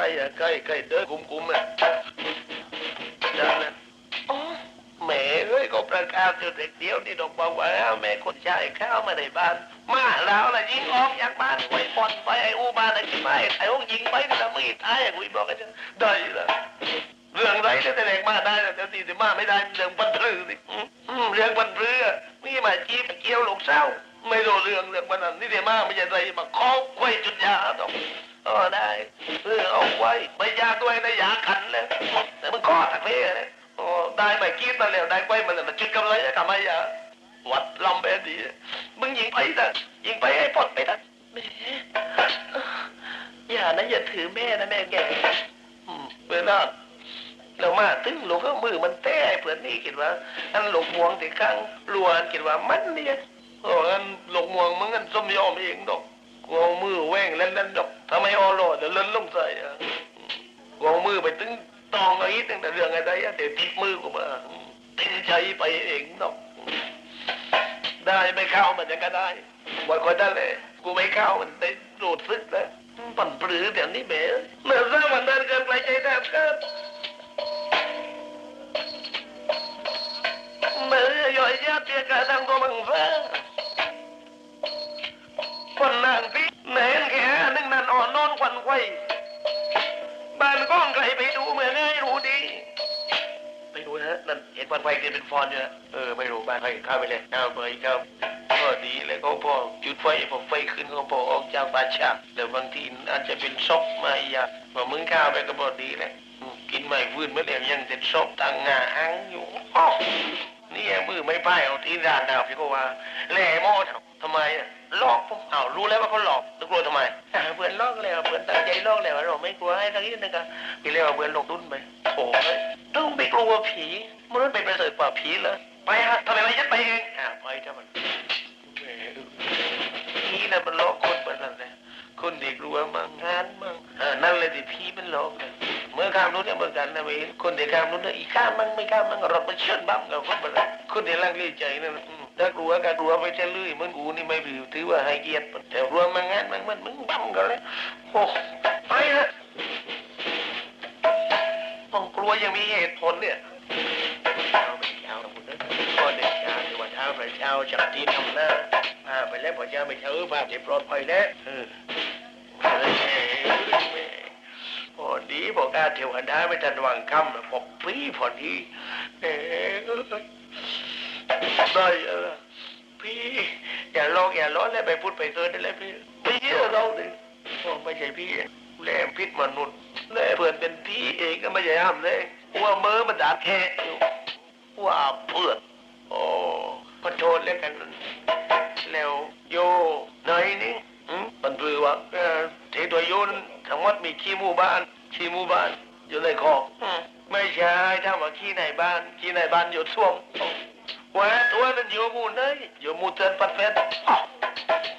รอะใกล้ใกล้เดินกุมกุมๆอะจังนะอ๋อแหม่เอ้ยก็ประกาศอยู่เด็กเดียวนี่ดอกบอกว่าแม่คนชายเข้ามาในบ้าน มาแล้วล่ะยิงออกจากบ้านไว้ปอนไปไอ้อูบ้านไอ้ขี้ไม้ไอ้ห้องยิงไปนี่ละมีตายอย่างวิบอกกันจะได้ละเรื่องไรเนี่ยแต่เด็กมาได้แต่เดี๋ยวนี้แต่มาไม่ได้เรื่องปันพลือสิอืมอืมเรื่องปันพลือนี่มาจีบเกี่ยวลูกเศร้าไม่รู้เรื่องเรื่องมันนั้นนี่เดี๋ยวมาไม่ใช่ไรมาเคาะไว้จุดยาดอก เออได้เออเอาไว้ไม่ยากด้วยนะยาขันเลยแต่มันเคาะทักเพ่เลยโอ้ได้ไม่กินมาแล้วได้ไว้มันแล้วจุดกำไรจะทำไมยาวัดลำเบดีมึงยิงไปนะยิงไปให้ปลดไปนะแม่อย่านะอย่าถือแม่นะแม่แกอืมเวลาเรามาตึงลูกก็มือมันแต้เพื่อนนี่คิดว่าอันหลกมวงที่ข้างลวนคิดว่ามันเนี่ยโอ้อันหลกมวงมึงอันสมยอมเองดอก กูเอามือแว่งเล่นเล่นดอกทำไมออโลดเดี๋ยวเล่นลงใส่อะกูเอามือไปตึงตองไอ้ตั้งแต่เรื่องอะไรอะเดี๋ยวติดมือกูมาติดใจไปเองดอกได้ไม่เข้ามันยังก็ได้วันคนนั้เลยกูไม่เข้ามันได้รูดซึกแล้วปั่นปรือเดี๋ยวนี้เบ๋เมื่อสร้างมันเดินเกินไปใจแทบเกินเมื่อย่อยยัดเตียกระดังตัวมังฟ้าคนนางพ เห็นแค่นึงนั่นอ่อนนอนควันไขว้บ้านก้องไกลไปดูเมื่อไงรู้ดีไม่รู้นะนั่นเห็นวันไฟเกินเป็นฟอนต์อยู่นะเออไม่รู้บ้านใครเข้าไปเลยเข้าไปเข้าก็ดีเลยเขาพอจุดไฟพอไฟขึ้นเขาพอออกจากบ้านฉากแต่บางทีอาจจะเป็นซอกมาอย่าพอมึงข้าไปก็พอดีเลยกินไม่ฟื้นเมื่อเดียวยังเป็นซอกตังงาอังอยู่อ้าวนี่ไอ้มือไม่ป้ายเอาที่ร้านดาวพี่ก็ว่าแหล่โม่ทำไมอะ หลอกผมอ้าวรู้แล้วว่าเขาหลอกแล้วกลัวทำไมอ่าเพื่อนหลอกแล้วเพื่อนตั้งใจหลอกแล้วเราไม่กลัวให้ทั้งนี้นึงก็พี่เรียกว่าเพื่อนลงทุนไปโถ่เอ้ยต้องไปกลัวผีมนุษย์เป็นประเสริฐกว่าผีเหรอไปฮะทำไมไม่ยัดไปเองอ่าไปถ้ามันแหมผีน่ะมันหลอกคนแบบนั้นเลยคนเด็กกลัวมั่งงานมั่งอ่านั่นเลยที่ผีมันหลอกเลยเมื่อข้ามนู้นเนี่ยเหมือนกันนะเว้ยคนเด็กข้ามนู้นเนี่ยอีกข้ามมั่งไม่ข้ามมั่งรถมันเชื่อนบั้มกับคนแบบนั้นคนเด็กลังเลใจนั่นน่ะอืม ถ้ากลัวก็กลัวไปเฉลื่อยเหมือนกูนี่ไม่ถือถือว่าให้เกียรติแต่กลัวมันงานมันมันมึงบั้มกันเลยโอ้ไปฮะต้องกลัวยังมีเหตุผลเนี่ยเช้าไปเช้านะคุณนะพ่อเด็กเช้าในวันเช้าไปเช้าจากทีทำหน้าพาไปแล้วพอเช้าไปเช้าพาไปปลอดภัยแล้วเออพอดีบอกอาเทวดาไม่ทันวางคำนะพอปีพอดีเอ้ย ได้เออพี่อย่าลอกอย่าล้อแล้วไปพูดไปเกินได้แล้วพี่พี่เชื่อเราดิโอ้ไม่ใช่พี่แรงพิษมนุษย์แล่เพื่อนเป็นพี่เองก็ไม่ใช่ห้ามเลยว่ามือมันดัดแค่อยู่ว่าเพื่อนโอ้ขอโทษแล้วกันแล้วโยไหนนี่อืมมันคือว่าเออเทตัวโยนทั้งหมดมีขี้หมู่บ้านขี้หมู่บ้านอยู่ในคอไม่ใช่ถ้าว่าขี้ในบ้านขี้ในบ้านอยู่ท่วม ว่าตัวนั้นอยู่มู่ไหนอยู่มูเตือนปัดเฟสอ้าว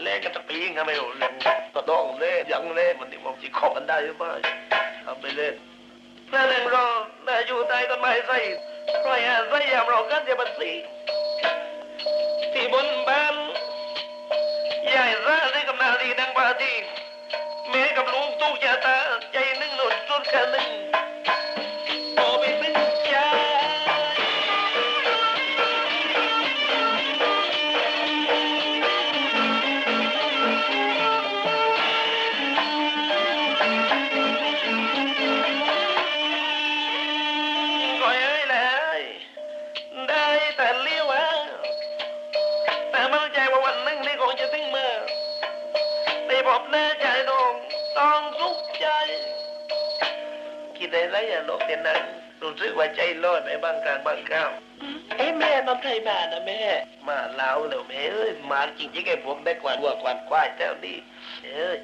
เล่นกันตะปีงทำไมโอ้เล่นก็ต้องเล่นยังเล่นมันนี่มันจะขอกันได้หรือไม่ทำไปเล่นแม่เล่นรอแม่อยู่ใต้ต้นไม้ใส่ใครอยอาใส่ยามเรากันเดี๋ยวมันสีที่บนบ้านยายซาได้กับนาดีดังปาทีแม่กับลูกตู้ยาตาใจนึ่งหนุนสุดแค่หนึ่ง ได้ไรอย่าลบเตียนนั้นรู้สึกว่าใจลอยไปบางกลางบางคราวเอ้แม่น้ำไทยมานะแม่ มาเล่าแล้วแม่เอ้ยมาจริงๆไอ้พวกได้กวาดวัวกวาดควายแถวนี้เอ้ย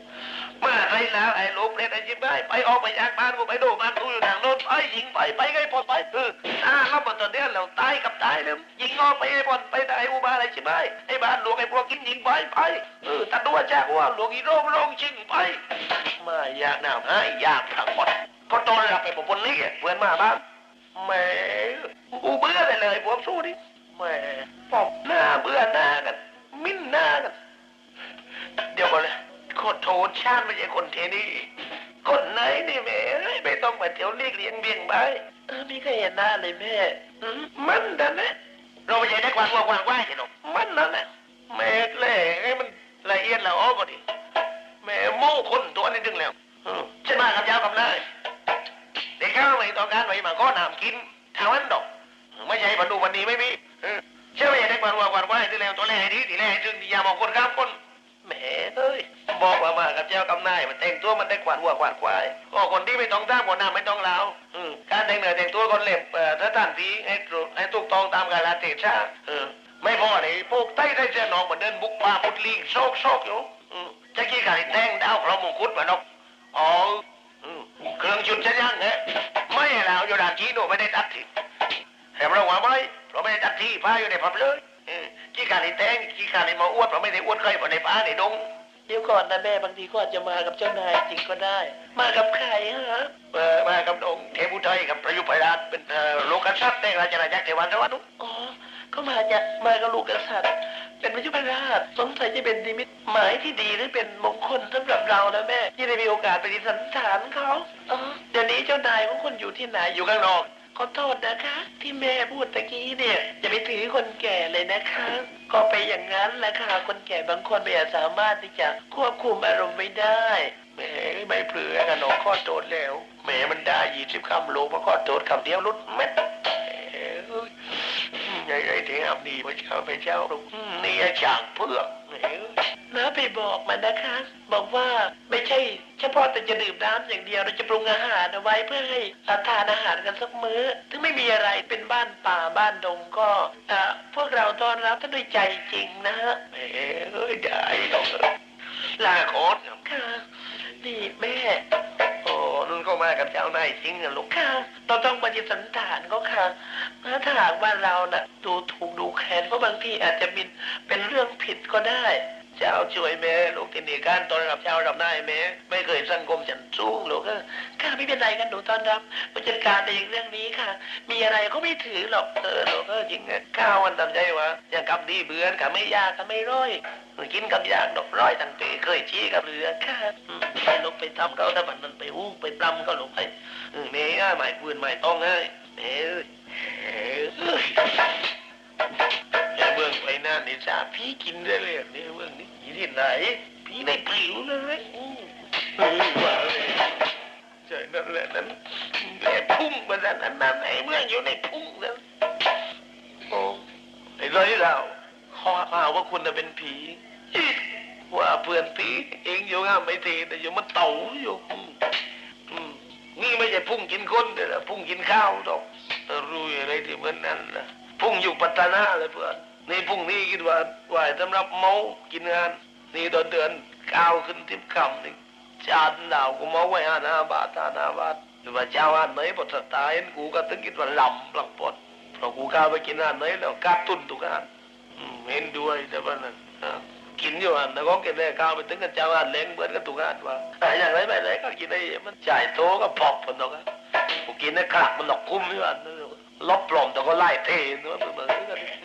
มาไทยแล้วไอ้ลูกเล่นไอ้ยิ้มได้ไปออกไปจากบ้านกูไปดูบ้านกูอยู่ทางโน้นไปยิงไปไปไงปลดไปเอออ่าแล้วปตอนเนี้ยเราตายกับตายแล้วยิงออกไปไอ้บอลไปได้ไอ้อุบาอะไรใช่ไหมไอ้บ้านหลวงไอ้พวกกินยิงไปไปเออตัดตัวจากว่าหลวงอีโรงโรงชิงไปมาอยากหนาวให้อยากทั้งหมด พอโตแล้วไปผมบนนี้เพื่อนมาบ้านแหม่กูเบื่อเลยเลยพวกสู้ดิแหม่ปอบหน้าเบื่อหน้ากัน มิ้นหน้ากัน เดี๋ยวก่อนเลยขอโทษชาติไม่ใช่คนเทนี่คนไหนนี่แม่เอ้ยไม่ต้องมาเที่ยวเรียกเลี้ยงเบี้ยงใบเออไม่เคยเห็นหน้าเลยแม่อืมมันนั่นแหละเราไม่ใช่ได้กวางว่ากวางว่าใช่หรอกมันนั่นแหละแม่แหล่ให้มันละเอียดละอ้อก็ดีแม่โม่คนตัวนี้ถึงแล้วอืมฉันมากับยาวกับนาย เด็กข้าวไม่ต้องการไว้มาก็นำกินเท่านั้นดอก ไม่ใช่วันดูวันนี้ไม่มีเชื่อว่าอย่ได้กวาว่าวางว่าที่แล้วตัวแรกให้ดีที่แรกให้ถึงอย่ามองคนข้ามคนแหมเอ้ยบอกว่ามากับเจ้ากำนายมันแต่งตัวมันได้กวาดวัวกวาดควายก็คนที่ไม่ต้องตามคนหน้าไม่ต้องลาวการแต่งเนื้อแต่งตัวคนเล็บถ้าท่านทีให้ให้ถูกต้องตามกาลเทศะไม่พอเลยพวกใต้ได้เจ้าน้องเหมันเดินบุกป่าบุกลิงโชกโชกอยู่จะกี้การแต่งดาวพระมงกุฎมานกอ๋ออืมเครื่องชุดจะยังไงไม่แล้ย จีโนไม่ได้ตัดทิแต่เราว่าไม่เราไม่ได้ตัดที่ผ้าอยู่ในผับเลยเออกี้การแต่งกี้การมาอวดเราไม่ได้อวดใครในป่าในดงเดี๋ยวก่อนนะแม่บางทีก็อาจจะมากับเจ้านายจริงก็ได้ มากับใครฮะเออมากับองค์เทพุไทยกับประยุทธ์ไพราชเป็นเอ่อลูกกษัตริย์ในราชอาณาจักรเทวันสวรรค์อ๋อก็มาจะมากับลูกกษัตริย์ สงสัยจะเป็นนิมิตหมายที่ดีหรือเป็นมงคลสำหรับเรานะแม่ ที่ได้มีโอกาสไปที่สันฐานเขาเดี๋ยวนี้เจ้านายของคุณอยู่ที่ไหนอยู่ข้างนอกขอโทษนะคะ ที่แม่พูดตะกี้เนี่ยอย่าไปถือคนแก่เลยนะคะ ก็ไปอย่างนั้นแหละค่ะคนแก่บางคนไม่สามารถที่จะควบคุมอารมณ์ไม่ได้แหมไม่เปลือกันหนอข้อโทษแล้วแหมมันได้ยี่สิบคำโลมาข้อโทษคำเดียวลุดเม็ด ใหญ่ใหญ่เทียบดีพระเจ้าพระเจ้าอืมนี่ไอ้ช่างเพือกแหมน้าไปบอกมันนะคะ บอกว่าไม่ใช่ เฉพาะแต่จะดื่มน้ำอย่างเดียวเราจะปรุงอาหารเอาไว้เพื่อให้รับทานอาหารกันสักมื้อถึงไม่มีอะไรเป็นบ้านป่าบ้านดงก็เอ่อพวกเราต้อนรับท่านด้วยใจจริงนะฮะเอ้ยได้ดอกลาโคตค่ะนี่แม่โอ้นุ่นก็ มากับเจ้านายจริงนะลูกค่ะเราต้องปฏิสันฐานก็ค่ะถ้าหากว่าเราน่ะดูถูกดูแคลนเพราะบางทีอาจจะเป็นเป็นเรื่องผิดก็ได้ เจ้าช่วยแม่ลูกที่นี่การตอนรับเจ้ารับนายแม่ไม่เคยสังคมฉันสูงลูกเออข้าไม่เป็นไรกันหนูตอนรับผู้จัดการเองเรื่องนี้ค่ะ มีอะไรก็ไม่ถือหรอกเออลูกเออจริงไงข้าวมันทำใจวะอย่างกับดีเบือนค่ะไม่ยากค่ะไม่ร้อยกินกับยากดอกร้อยตั้งปีเคยชี้กับเรือค่ะไปลูกไปทำเขาถ้ามันมันไปอู้ไปปล้ำก็ลงไปเออแม่อะหมายปืนหมายต้องให้แม่เอ้ย นั่นนี่สาพี่กินได้เลยอะเนี่ยเมืองนี้อยู่ที่ไหน พี่ในผิวเลยอืมเออว่าเลยใช่นั่นแหละนั้นแหละพุ่งมาจากนั้นนั่นไอ้เมืองอยู่ในพุ่งนั้นโอ้ไอ้ร้อยเราข้อข่าวว่าคุณน่ะเป็นผีอิ๊ะว่าเพื่อนผีเองอยู่ง่ามไม่ทีแต่อยู่มันเต่าอยู่อืมอืมนี่ไม่ใช่พุ่งกินคนเด้อนะพุ่งกินข้าวดอกเออรู้อะไรที่เหมือนนั้นนะพุ่งอยู่ปัตตานาเลยเพื่อน นี่พุ่งนี่คิดว่าไหวสำหรับเมากินงาน นี่ตอนเดือนก้าวขึ้นทิพคำนี่จานดาวกูเมาไว้ห้าหน้าบาทห้าหน้าบาทหรือว่าเจ้าอันไหนบทสตายกูก็ตึงคิดว่าลำหลังปดเพราะกูก้าวไปกินอันไหนแล้วกาตุ้นทุกอันเห็นด้วยแต่ว่านั้นกินอยู่อันแล้วก็กินได้ก้าวไปถึงกับเจ้าอันเล้งเหมือนกับทุกอันว่าอะอย่างไรไม่ไรก็กินได้มันจ่ายโตก็พอบผลดอกกูกินได้คลักมันดอกคุ้มอยู่อันนึงลบปลอมแต่ก็ไล่เทนว่ามันเหมือนกันอืมอ่า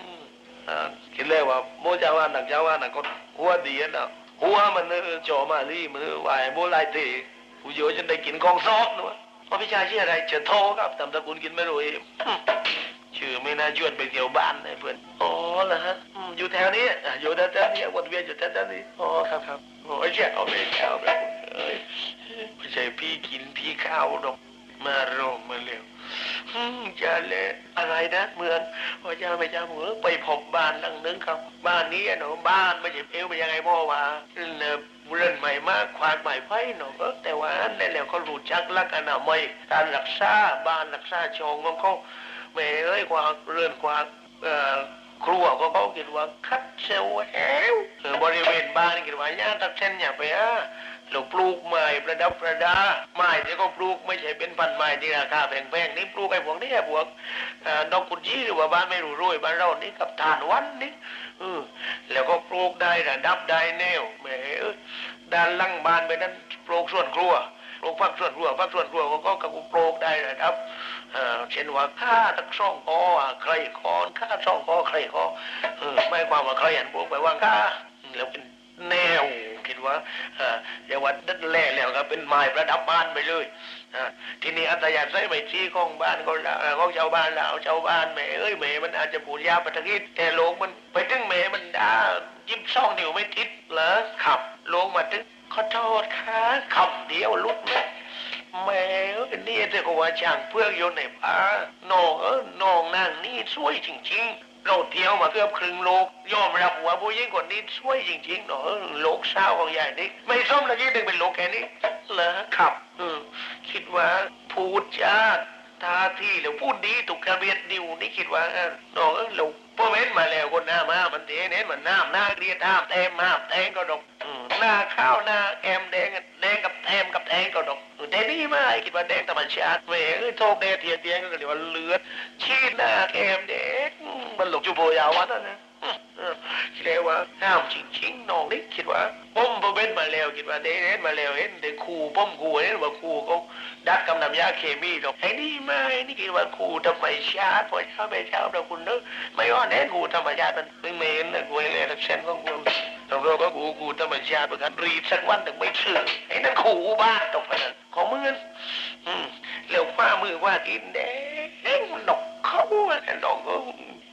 คิดเลยว่าโมเจ้าว่าหนังเจ้าว่าหนังก็หัวดีนะหัวมันเออจอมาลี่มันเออวายโมไล่เทกูโยอะจนได้กินกองซอกนะวะเพราะพี่ชายชื่ออะไรเฉิดโทครับตามตะกูลกินไม่รู้เองชื่อไม่น่าชวนไปเที่ยวบ้านเลยเพื่อนอ๋อเหรอฮะอยู่แถวนี้อะอยู่แถวๆนี้วนเวียนอยู่แถวๆนี้อ๋อครับครับโอ้ยแช่เอาไปแช่เอาไปเอ้ยไม่ใช่พี่กินพี่ข้าวหรอก มาโรงมาเร็วอืมจะเลยอะไรนะเมืองพอจะไปจะเหมือไปพบบ้านหลังนึงครับ บ้านนี้อะหนูบ้านไม่ใช่เอวไปยังไงพ่อวาเนอเรือนใหม่มากควานใหม่ไฟหนูก็แต่ว่าอันนั้นแล้วเขารู้จักลักอนามัยการรักษาบ้านรักษาชองของเขาแม่เอ้ยกว่าเรื่อนกว่าเอ่อครัวก็เขาคิดว่าคัดเซลแอวบริเวณบ้านคิดว่าย่าตักเส้นอย่าไปอะ เราปลูกไม้ประดับประดาไม้ที่เขาปลูกไม่ใช่เป็นพันไม้ที่ราคาแพงๆนี่ปลูกไอ้พวกนี้ไอ้พวกดอกกุญจีหรือว่าบ้านไม่รู้รวยบ้านเรานี่กับทานวันนี่เออแล้วก็ปลูกได้ระดับได้แนวแหมด้านหลังบ้านไปนั้นปลูกส่วนครัวปลูกฟักส่วนครัวฟักส่วนครัวก็ก็กับปลูกได้ระดับเช่นว่าข้าตักช่องคอใครคอนข้าช่องคอใครคอเออไม่ความว่าใครอันปลูกไปว่าข้าแล้วเป็น แนวคิดว่าเอ่ออย่าว่าดันแล่แล้วก็เป็นไม้ประดับบ้านไปเลยอ่าทีนี้อัตยาใส่ไปที่ของบ้านของเราเอ่อของชาวบ้านเราชาวบ้านแม่เอ้ยแม่มันอาจจะปูดยาปฐกิจแต่โลกมันไปถึงแม่มันด่ายิ้มช่องนิ้วไม่ติดเหรอขับลงมาถึงขอโทษค่ะคำเดียวหลุดไหมแม่เอ้ยนี่เด็กว่าช่างเพื่อกอยู่ในป่าน้องเออน้องนางนี่ช่วยจริงๆ เราเที่ยวมาเกือบครึ่งโลกยอมรับว่าผู้หญิงคนนี้ช่วยจริงๆเนาะเออโลกเศร้าของยายนี่ไม่ส้มนะยี่หนึ่งเป็นโลกแค่นี้เหรอครับอืมคิดว่าพูดจาท่าที่แล้วพูดดีถูกกระเบียดดิวนี่คิดว่าเออน้องเออเรา พ่อเห็นมาแล้วคนหน้ามา มันเทเน้นมันน้ำหน้าเกลียดน้ำแต้มน้ำแตงก็ดกอืมหน้าข้าวหน้าแอมแดงแดงกับแอมกับแทงก็ดกแต่นี่ไม่คิดว่าแดงธรรมชาติเว้ยเอ้ยโชคแดงเทียนเดงก็เรียกว่าเลือดชีดหน้าแอมแดงมันหลกจุโบยาววะนั่นนะ คิดเลยว่าห้ามจริงๆน้องนี่คิดว่าผมพอเว้นมาแล้วคิดว่าเด้เห็นมาแล้วเห็นเด็กครูผมครูเห็นว่าครูเขาดัดกำนำยาเคมีดอกไอ้นี่ไม่นี่คิดว่าครูธรรมชาติพอเช้าไปเช้าเราคุณเนอะไม่ว่าแน่ครูธรรมชาติมันไม่เหม็นนะกูเองเลยนะเส้นของกูต้องเราก็กูกูธรรมชาติเหมือนกันรีดสักวันถึงไม่เชื่อไอ้นั่นครูบ้าตกไปนั่นของมึงนั่นอืมแล้วคว้ามือว่ากินแดงมันดอกเขาอะแต่ดอกก็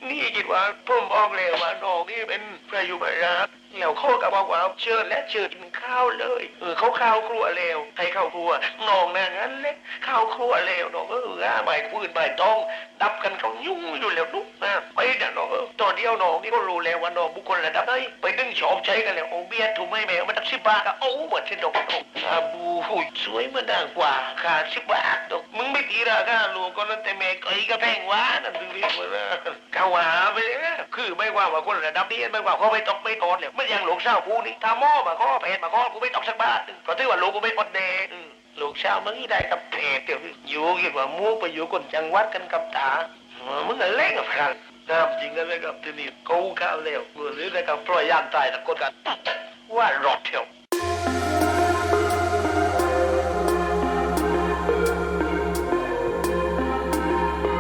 นี่คิดว่าผมออกเลยว่าน้องนี่เป็นพระยุบราชแล้วเขาก็บอกว่าเชิญและเชิญ ข้าวเลยเออเขาข้าวครัวเลวใครข้าวครัวน้องนะงั้นเล็กข้าวครัวเลวน้องเอออ่าใบปืนใบตองดับกันเขายุ่งอยู่แล้วนุ๊กนะไปนะน้องเออตอนเดียวน้องนี่ก็รู้แล้วว่าน้องบุคคลระดับไหนไปดึงชอบใช้กันแล้วโอเบียถูกไหมแมวมันตั้งสิบบาทอะโอ้หมือนที่ดอกดอกอาบูหุยสวยมันดังกว่าค่าสิบบาทดอกมึงไม่ตีราคาลูกก็แล้วแต่แม่ไอ้ก็แพงวะนั่นดูดิว่ากาวหาไปเลยคือไม่ว่าว่าคนระดับนี้ไม่ว่าเขาไม่ตกไม่ตอนเนี่ยมันยังหลงเศร้ากูนี่ถ้าหม้อมาข้อเพจมาข้อพ่อกูไม่ตกสักบาทหนึ่งก็ถือว่าลูกกูไม่อดเดย์อืมลูกเช้ามึงได้กับเพจเดี๋ยวอยู่กี่ว่ามูไปอยู่คนจังหวัดกันกับตามึงอะเล่นกับกันน้ำจริงกันเลยกับที่นี่กูข้าวเร็วหรือได้กับปล่อยย่างตายตะกดกันว่ารอดเที่ยว